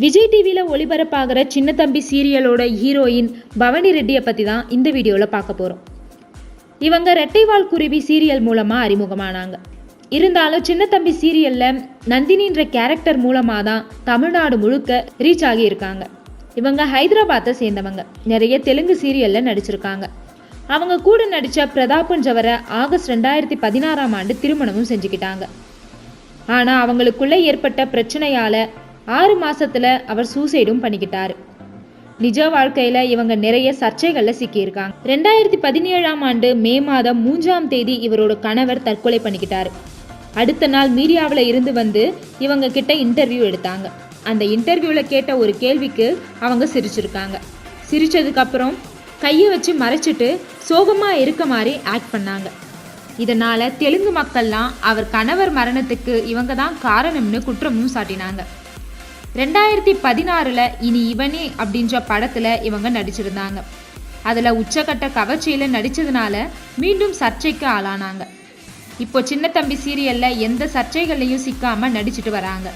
விஜய் டிவியில் ஒளிபரப்பாகிற சின்ன தம்பி சீரியலோட ஹீரோயின் பவனி ரெட்டியை பற்றி தான் இந்த வீடியோவில் பார்க்க போகிறோம் இவங்க ரெட்டைவால் குருவி சீரியல் மூலமாக அறிமுகமானாங்க. இருந்தாலும் சின்ன தம்பி சீரியலில் நந்தினின்ற கேரக்டர் மூலமாக தான் தமிழ்நாடு முழுக்க ரீச் ஆகியிருக்காங்க. இவங்க ஹைதராபாத்தை சேர்ந்தவங்க. நிறைய தெலுங்கு சீரியலில் நடிச்சிருக்காங்க. அவங்க கூட நடித்த பிரதாபன் ஜவரை ஆகஸ்ட் ரெண்டாயிரத்தி பதினாறாம் ஆண்டு திருமணமும் செஞ்சுக்கிட்டாங்க. ஆனால் அவங்களுக்குள்ளே ஏற்பட்ட பிரச்சனையால் ஆறு மாதத்தில் அவர் சூசைடும் பண்ணிக்கிட்டார். நிஜ வாழ்க்கையில் இவங்க நிறைய சர்ச்சைகளில் சிக்கியிருக்காங்க. ரெண்டாயிரத்தி பதினேழாம் ஆண்டு மே மாதம் மூன்றாம் தேதி இவரோட கணவர் தற்கொலை பண்ணிக்கிட்டார். அடுத்த நாள் மீடியாவில் இருந்து வந்து இவங்க கிட்ட இன்டர்வியூ எடுத்தாங்க. அந்த இன்டர்வியூவில் கேட்ட ஒரு கேள்விக்கு அவங்க சிரிச்சிருக்காங்க. சிரித்ததுக்கப்புறம் கையை வச்சு மறைச்சிட்டு சோகமாக இருக்க மாதிரி ஆக்ட் பண்ணாங்க. இதனால் தெலுங்கு மக்கள்லாம் அவர் கணவர் மரணத்துக்கு இவங்க தான் காரணம்னு குற்றமும் சாட்டினாங்க. ரெண்டாயிரத்தி பதினாறுல இனி இவனே அப்படின்ற படத்துல இவங்க நடிச்சிருந்தாங்க. அதுல உச்சக்கட்ட கவர்ச்சியில நடிச்சதுனால மீண்டும் சர்ச்சைக்கு ஆளானாங்க. இப்போ சின்ன தம்பி சீரியல்ல எந்த சர்ச்சைகள்லையும் சிக்காம நடிச்சிட்டு வராங்க.